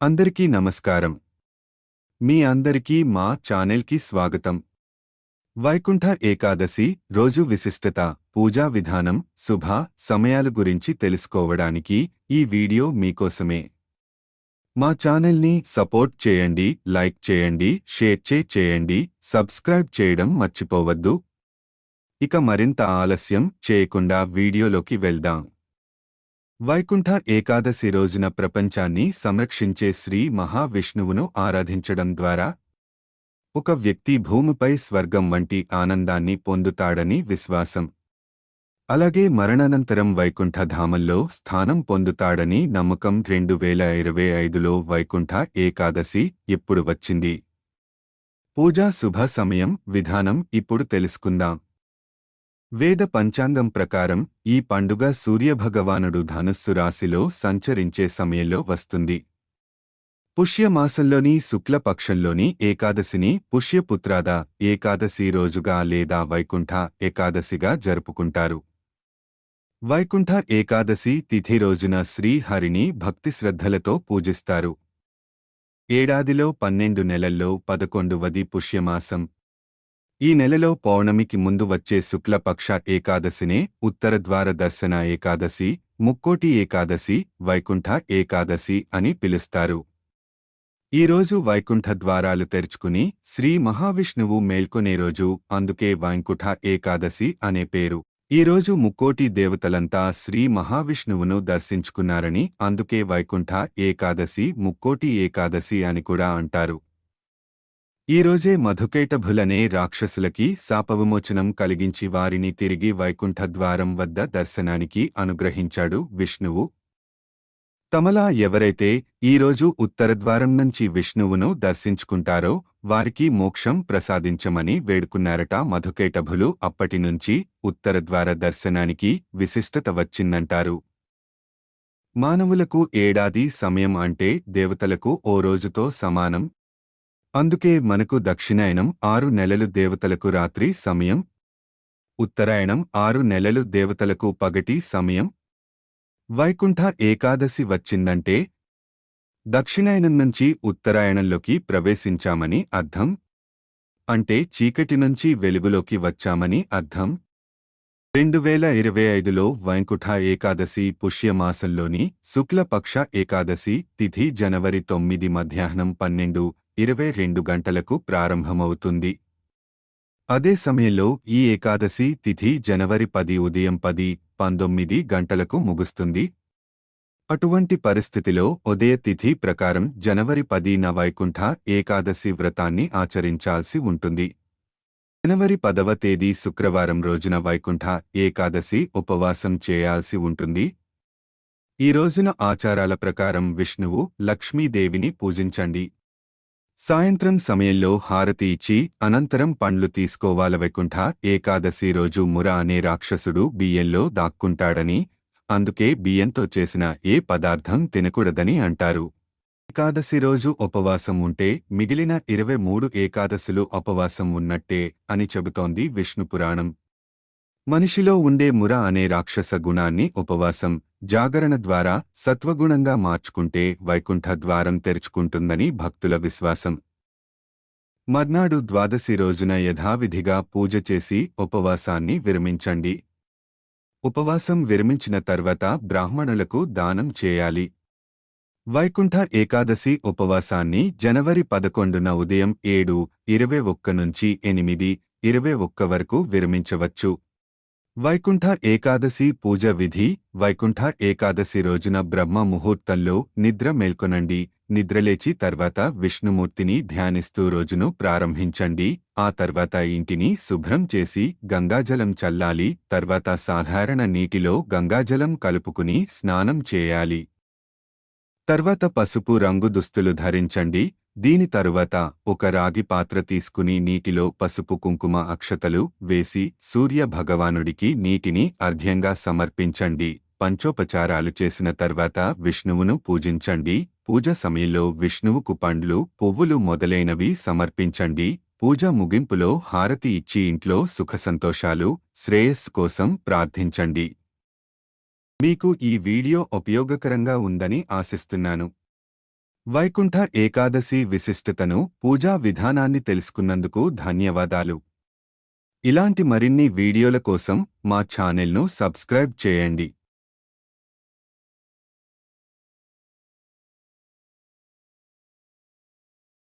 అందరికీ నమస్కారం. మీ అందరికీ మా ఛానల్కి స్వాగతం. వైకుంఠ ఏకాదశి రోజు విశిష్టత పూజా విధానం శుభ సమయాల గురించి తెలుసుకోవడానికి ఈ వీడియో మీకోసమే. మా ఛానల్ని సపోర్ట్ చేయండి లైక్ చేయండి షేర్ చే చేయండి సబ్స్క్రైబ్ చేయడం మర్చిపోవద్దు. ఇక మరింత ఆలస్యం చేయకుండా వీడియోలోకి వెళ్దాం. వైకుంఠ ఏకాదశి రోజున ప్రపంచాన్ని సంరక్షించే శ్రీ మహావిష్ణువును ఆరాధించడం ద్వారా ఒక వ్యక్తి భూమిపై స్వర్గం వంటి ఆనందాన్ని పొందుతాడని విశ్వాసం. అలాగే మరణానంతరం వైకుంఠధామంలో స్థానం పొందుతాడని నమ్మకం రెండు వేల ఇరవై ఐదులో వైకుంఠ ఏకాదశి ఎప్పుడు వచ్చింది? పూజా శుభ సమయం విధానం ఇప్పుడు తెలుసుకుందాం. వేద పంచాంగం ప్రకారం ఈ పండుగ సూర్యభగవానుడు ధనుస్సు రాశిలో సంచరించే సమయంలో వస్తుంది. పుష్యమాసంలోని శుక్లపక్షంలోని ఏకాదశిని పుష్యపుత్రాద ఏకాదశి రోజుగా లేదా వైకుంఠ ఏకాదశిగా జరుపుకుంటారు. వైకుంఠ ఏకాదశి తిథి రోజున శ్రీహరిని భక్తిశ్రద్ధలతో పూజిస్తారు. ఏడాదిలో పన్నెండు నెలల్లో పదకొండువది పుష్యమాసం ఈ నెలలో పౌర్ణమికి ముందు వచ్చే శుక్లపక్ష ఏకాదశినే ఉత్తరద్వార దర్శన ఏకాదశి ముక్కోటి ఏకాదశి వైకుంఠ ఏకాదశి అని పిలుస్తారు. ఈరోజు వైకుంఠ ద్వారాలు తెరుచుకుని శ్రీ మహావిష్ణువు మేల్కొనే రోజు అందుకే వైకుంఠ ఏకాదశి అనే పేరు. ఈరోజు ముక్కోటి దేవతలంతా శ్రీ మహావిష్ణువును దర్శించుకున్నారని అందుకే వైకుంఠ ఏకాదశి ముక్కోటి ఏకాదశి అని కూడా అంటారు. ఈరోజే మధుకైటభులనే రాక్షసులకి శాపవిమోచనం కలిగించి వారిని తిరిగి వైకుంఠద్వారం వద్ద దర్శనానికి అనుగ్రహించాడు విష్ణువు. తమలా ఎవరైతే ఈరోజు ఉత్తరద్వారం నుంచి విష్ణువును దర్శించుకుంటారో వారికి మోక్షం ప్రసాదించమని వేడుకున్నారట మధుకేటభులు అప్పటినుంచి ఉత్తరద్వార దర్శనానికి విశిష్టత వచ్చిందంటారు. మానవులకు ఏడాది సమయం అంటే దేవతలకు ఓ రోజుతో సమానం. అందుకే మనకు దక్షిణాయనం ఆరు నెలలు దేవతలకు రాత్రి సమయం. ఉత్తరాయణం ఆరు నెలలు దేవతలకు పగటి సమయం. వైకుంఠ ఏకాదశి వచ్చిందంటే దక్షిణాయనం నుంచి ఉత్తరాయణంలోకి ప్రవేశించామని అర్థం. అంటే చీకటి నుంచి వెలుగులోకి వచ్చామని అర్థం. రెండు వేల ఇరవై ఐదులో వైకుంఠ ఏకాదశి పుష్యమాసంలోని శుక్లపక్ష ఏకాదశి తిథి జనవరి తొమ్మిది మధ్యాహ్నం పన్నెండు ఇరవై రెండు గంటలకు ప్రారంభమవుతుంది. అదే సమయంలో ఈ ఏకాదశి తిథి జనవరి పది ఉదయం పది పంతొమ్మిది గంటలకు ముగుస్తుంది. అటువంటి పరిస్థితిలో ఉదయ తిథి ప్రకారం జనవరి పదిన వైకుంఠ ఏకాదశి వ్రతాన్ని ఆచరించాల్సి ఉంటుంది. జనవరి పదవ తేదీ శుక్రవారం రోజున వైకుంఠ ఏకాదశి ఉపవాసం చేయాల్సి ఉంటుంది. ఈ రోజున ఆచారాల ప్రకారం విష్ణువు లక్ష్మీదేవిని పూజించండి. సాయంత్రం సమయంలో హారతి ఇచ్చి అనంతరం పండ్లు తీసుకోవాల వైకుంఠ ఏకాదశి రోజు ముర అనే రాక్షసుడు బియ్యంలో దాక్కుంటాడని అందుకే బియ్యంతో చేసిన ఏ పదార్థం తినకూడదని అంటారు. ఏకాదశి రోజు ఉపవాసం ఉంటే మిగిలిన ఇరవై మూడు ఏకాదశులు ఉపవాసం ఉన్నట్టే అని చెబుతోంది విష్ణుపురాణం. మనిషిలో ఉండే ముర అనే రాక్షస గుణాన్ని ఉపవాసం జాగరణ ద్వారా సత్వగుణంగా మార్చుకుంటే వైకుంఠ ద్వారం తెరుచుకుంటుందని భక్తుల విశ్వాసం. మర్నాడు ద్వాదశి రోజున యథావిధిగా పూజ చేసి ఉపవాసాన్ని విరమించండి. ఉపవాసం విరమించిన తర్వాత బ్రాహ్మణులకు దానం చేయాలి. వైకుంఠ ఏకాదశి ఉపవాసాన్ని జనవరి పదకొండున ఉదయం ఏడు ఇరవై ఒక్క నుంచి ఎనిమిది ఇరవై ఒక్క వరకు విరమించవచ్చు. వైకుంఠ ఏకాదశి పూజ విధి వైకుంఠ ఏకాదశి రోజున బ్రహ్మ ముహూర్తంలో నిద్ర మేల్కొనండి. నిద్రలేచి తర్వాత విష్ణుమూర్తిని ధ్యానిస్తూ రోజును ప్రారంభించండి. ఆ తర్వాత ఇంటిని శుభ్రం చేసి గంగాజలం చల్లాలి. తర్వాత సాధారణ నీటిలో గంగాజలం కలుపుకుని స్నానం చేయాలి. తర్వాత పసుపు రంగు దుస్తులు ధరించండి. దీని తరువాత ఒక రాగి పాత్ర తీసుకుని నీటిలో పసుపు కుంకుమ అక్షతలు వేసి సూర్య భగవానుడికి నీటిని అర్ఘ్యంగా సమర్పించండి. పంచోపచారాలు చేసిన తర్వాత విష్ణువును పూజించండి. పూజ సమయంలో విష్ణువుకు పండ్లు పువ్వులు మొదలైనవి సమర్పించండి. పూజ ముగింపులో హారతి ఇచ్చి ఇంట్లో సుఖసంతోషాలు శ్రేయస్సు కోసం ప్రార్థించండి. మీకు ఈ వీడియో ఉపయోగకరంగా ఉందని ఆశిస్తున్నాను. వైకుంఠ ఏకాదశి విశిష్టతను పూజా విధానాన్ని తెలుసుకున్నందుకు ధన్యవాదాలు. ఇలాంటి మరిన్ని వీడియోల కోసం మా ఛానెల్ను సబ్స్క్రైబ్ చేయండి.